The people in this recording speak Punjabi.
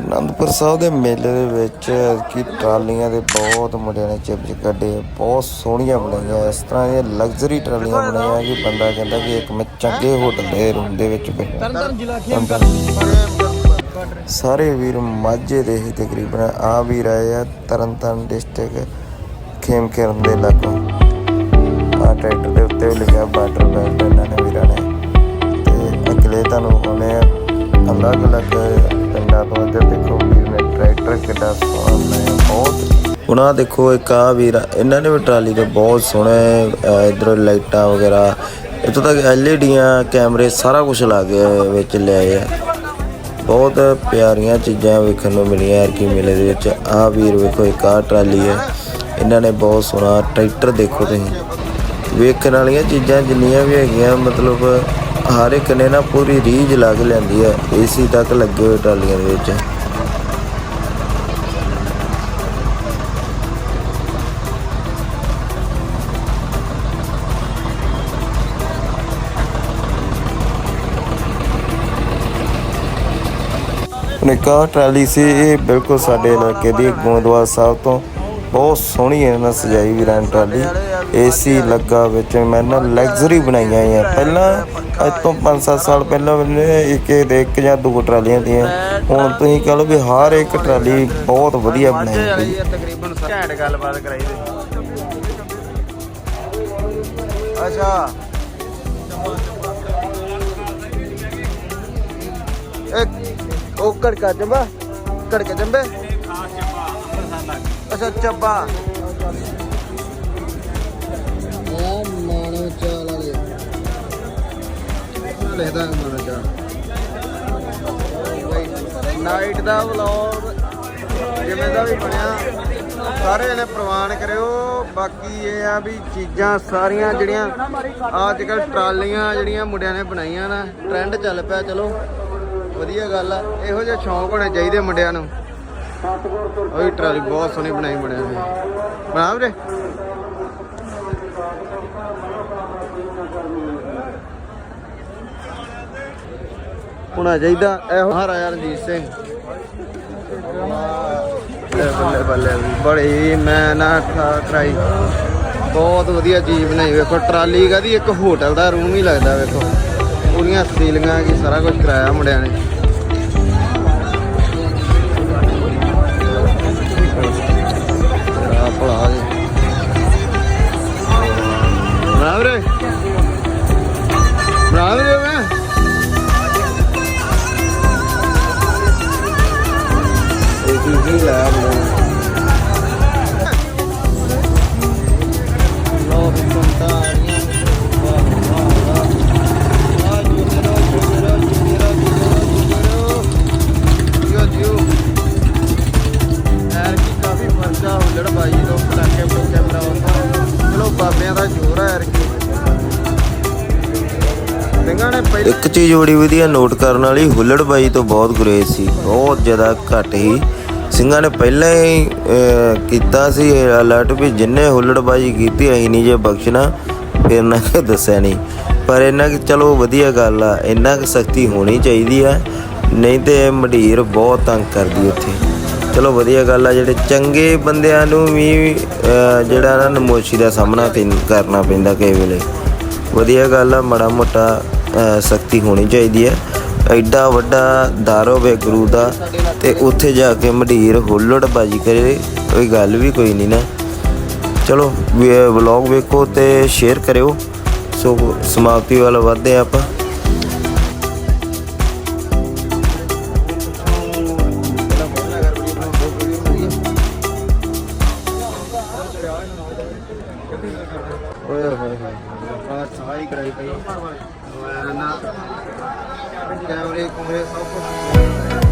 ਅਨੰਦਪੁਰ ਸਾਹਿਬ ਦੇ ਮੇਲੇ ਦੇ ਵਿੱਚ ਕੀ ਟਰਾਲੀਆਂ ਦੇ ਬਹੁਤ ਮੁੰਡਿਆਂ ਨੇ ਚਿਪਚ ਕੱਢੇ ਬਹੁਤ ਸੋਹਣੀਆਂ ਬਣਾਈਆਂ। ਇਸ ਤਰ੍ਹਾਂ ਦੀਆਂ ਲਗਜ਼ਰੀ ਟਰਾਲੀਆਂ ਬਣਾਈਆਂ ਕਿ ਬੰਦਾ ਕਹਿੰਦਾ ਕਿ ਇੱਕ ਮੈਂ ਚੰਗੇ ਹੋਟਲ ਦੇ ਰੂਮ ਦੇ ਵਿੱਚ ਬੈਠਾ। ਸਾਰੇ ਵੀਰ ਮਾਝੇ ਦੇ ਹੀ ਤਕਰੀਬਨ ਆ ਵੀਰ ਆਏ ਆ ਤਰਨਤਾਰਨ ਡਿਸਟ੍ਰਿਕਟ ਖੇਮਕਰਨ ਦੇ ਲਾਗੋਂ। ਆ ਟਰੈਕਟਰ ਦੇ ਉੱਤੇ ਵੀ ਲਿਖਿਆ ਬਾਰਡਰ ਬੈਲਟ ਇਹਨਾਂ ਨੇ ਵੀਰਾਂ ਨੇ। ਤੇ ਅਗਲੇ ਤੁਹਾਨੂੰ ਉਹਨੇ ਅਲੱਗ ਅਲੱਗ ਪਿੰਡਾਂ ਤੋਂ ਇੱਧਰ ਦੇਖੋ ਵੀਰ ਨੇ ਟਰੈਕਟਰ ਕਿੱਡਾ ਸੋਹਣਾ ਬਣਾਇਆ ਬਹੁਤ ਹੁਣ ਦੇਖੋ ਇੱਕ ਆ ਵੀਰ ਆ, ਇਹਨਾਂ ਨੇ ਵੀ ਟਰਾਲੀ ਦੇ ਬਹੁਤ ਸੋਹਣੇ ਅਹ, ਇੱਧਰ ਲਾਈਟਾਂ ਵਗੈਰਾ ਇੱਥੋਂ ਤੱਕ ਐਲਈਡੀਆਂ ਕੈਮਰੇ ਸਾਰਾ ਕੁਝ ਲਾ ਕੇ ਵਿੱਚ ਲਿਆਏ ਆ। ਬਹੁਤ ਪਿਆਰੀਆਂ ਚੀਜ਼ਾਂ ਵੇਖਣ ਨੂੰ ਮਿਲੀਆਂ ਯਾਰ ਮੇਲੇ ਦੇ ਵਿੱਚ। ਆ ਵੀਰ ਵੇਖੋ ਇੱਕ ਆ ਟਰਾਲੀ ਹੈ ਇਹਨਾਂ ਨੇ ਬਹੁਤ ਸੋਹਣਾ ਟਰੈਕਟਰ ਦੇਖੋ ਤੁਸੀਂ। ਵੇਖਣ ਵਾਲੀਆਂ ਚੀਜ਼ਾਂ ਜਿੰਨੀਆਂ ਵੀ ਹੈਗੀਆਂ ਮਤਲਬ ਹਰ ਇੱਕ ਨੇ ਨਾ ਪੂਰੀ ਰੀਝ ਲਾ ਕੇ ਲਿਆਂਦੀ ਹੈ ਏਸੀ ਤੱਕ ਲੱਗੇ ਹੋਏ ਟਰਾਲੀਆਂ ਦੇ ਵਿੱਚ। ਨਿੱਕਾ ਟਰਾਲੀ ਸੀ, ਇਹ ਬਿਲਕੁਲ ਸਾਡੇ ਇਲਾਕੇ ਦੀ ਗੋਂਦਵਾਲ ਸਾਹਿਬ ਤੋਂ ਬਹੁਤ ਸੋਹਣੀ ਇਹਨਾਂ ਨੇ ਸਜਾਈ ਵੀਰਾਂ ਨੇ ਟਰਾਲੀ ਏਸੀ ਲੱਗਾ ਵਿੱਚ ਮੈਂ ਨਾ ਲਗਜ਼ਰੀ ਬਣਾਈਆਂ ਆ ਪਹਿਲਾਂ ਅੱਜ ਤੋਂ 5-7 ਸਾਲ ਪਹਿਲਾਂ ਮੈਨੇ ਇੱਕ ਇੱਕ ਜਾਂ ਦੋ ਟਰਾਲੀਆਂ ਦੀਆਂ। ਹੁਣ ਤੁਸੀਂ ਕਹ ਲਓ ਵੀ ਹਰ ਇੱਕ ਟਰਾਲੀ ਬਹੁਤ ਵਧੀਆ ਬਣਾਈ ਗਈ ਤਕਰੀਬਨ ਘੈਂਟ ਗੱਲਬਾਤ ਕਰਾਈ ਦੇ ਅੱਛਾ। ਇੱਕ ਉਹ ਕੜਕਾ ਜੰਬਾ, ਕੜਕਾ ਜੰਬੇ। ਅੱਛਾ ਚੱਬਾ। ਆ ਮਾਨੋ ਚਾਲ ਵਾਲੇ। ਚਾਲ? ਨਾਈਟ ਦਾ ਵਲੌਗ ਜਿਵੇਂ ਦਾ ਵੀ ਬਣਿਆ ਸਾਰੇ ਨੇ ਪ੍ਰਵਾਨ ਕਰਿਓ। ਬਾਕੀ ਇਹ ਆ ਵੀ ਚੀਜ਼ਾਂ ਸਾਰੀਆਂ ਜਿਹੜੀਆਂ ਅੱਜ ਕੱਲ ਟਰਾਲੀਆਂ ਜਿਹੜੀਆਂ ਮੁੰਡਿਆਂ ਨੇ ਬਣਾਈਆਂ ਨਾ ਟ੍ਰੈਂਡ ਚੱਲ ਪਿਆ ਚਲੋ। ਵਧੀਆ ਗੱਲ ਆ। ਇਹੋ ਜਿਹੇ ਸ਼ੌਂਕ ਹੋਣੇ ਚਾਹੀਦੇ ਮੁੰਡਿਆਂ ਨੂੰ। ਉਹ ਟਰਾਲੀ ਬਹੁਤ ਸੋਹਣੀ ਬਣਾਈ ਮੁੰਡਿਆਂ ਨੇ। ਬਣਾ ਵੀਰੇ? ਹੋਣਾ ਚਾਹੀਦਾ ਇਹੋ ਮਹਾਰਾਜਾ ਰਣਜੀਤ ਸਿੰਘ। ਬੱਲੇ ਬੱਲੇ ਬੜੀ ਮੈਂ ਨਾ ਕਰਾਈ। ਬਹੁਤ ਵਧੀਆ ਚੀਜ਼ ਬਣਾਈ ਵੇਖੋ, ਟਰਾਲੀ ਕਦੀ ਇੱਕ ਹੋਟਲ ਦਾ ਰੂਮ ਹੀ ਲੱਗਦਾ ਵੇਖੋ। ਪੂਰੀਆਂ ਸੀਲਿੰਗਾਂ ਕੀ ਸਾਰਾ ਕੁਝ ਕਰਾਇਆ ਮੁੰਡਿਆਂ ਨੇ। ਇੱਕ ਚੀਜ਼ ਬੜੀ ਵਧੀਆ ਨੋਟ ਕਰਨ ਵਾਲੀ ਹੁੱਲੜਬਾਈ ਤੋਂ ਬਹੁਤ ਗੁਰੇਜ਼ ਸੀ, ਬਹੁਤ ਜ਼ਿਆਦਾ ਘੱਟ ਹੀ ਸਿੰਘਾਂ ਨੇ ਪਹਿਲਾਂ ਹੀ ਕੀਤਾ ਸੀ ਅਲਰਟ ਵੀ ਜਿੰਨੇ ਹੁੱਲੜਬਾਜੀ ਕੀਤੀ, ਅਸੀਂ ਨਹੀਂ ਜੇ ਬਖਸ਼ਣਾ, ਫਿਰ ਨਾ ਕਿ ਦੱਸਿਆ ਨਹੀਂ। ਪਰ ਇਹਨਾਂ ਕਿ ਚਲੋ ਵਧੀਆ ਗੱਲ ਆ, ਇੰਨਾ ਕਿ ਸਖਤੀ ਹੋਣੀ ਚਾਹੀਦੀ ਆ, ਨਹੀਂ ਤੇ ਇਹ ਬਹੁਤ ਤੰਗ ਕਰਦੀ ਉੱਥੇ। ਚਲੋ ਵਧੀਆ ਗੱਲ ਆ, ਜਿਹੜੇ ਚੰਗੇ ਬੰਦਿਆਂ ਨੂੰ ਵੀ ਜਿਹੜਾ ਨਾ ਨਮੋਸ਼ੀ ਦਾ ਸਾਹਮਣਾ ਪੈਂ- ਕਰਨਾ ਪੈਂਦਾ ਕਈ ਵੇਲੇ। ਵਧੀਆ ਗੱਲ ਆ, ਮਾੜਾ ਮੋਟਾ ਸਖਤੀ ਹੋਣੀ ਚਾਹੀਦੀ ਹੈ। ਐਡਾ ਵੱਡਾ ਦਰ ਹੋਵੇ ਗੁਰੂ ਦਾ ਤੇ ਉੱਥੇ ਜਾ ਕੇ ਮਢੀਰ ਹੁੱਲੜਬਾਜੀ ਕਰੇ, ਕੋਈ ਗੱਲ ਵੀ ਕੋਈ ਨਹੀਂ ਨਾ। ਚਲੋ ਵਲੌਗ ਵੇਖੋ ਤੇ ਸ਼ੇਅਰ ਕਰਿਓ। ਸੋ, ਸਮਾਪਤੀ ਵੱਲ ਵਧਦੇ ਹਾਂ ਆਪਾਂ। ਆ ਸਫ਼ਾਈ ਕਰਾਈ ਪਈ ਮੈਂ ਨਾ ਕੈਮਰੇ ਕੁਮਰੇ ਸਭ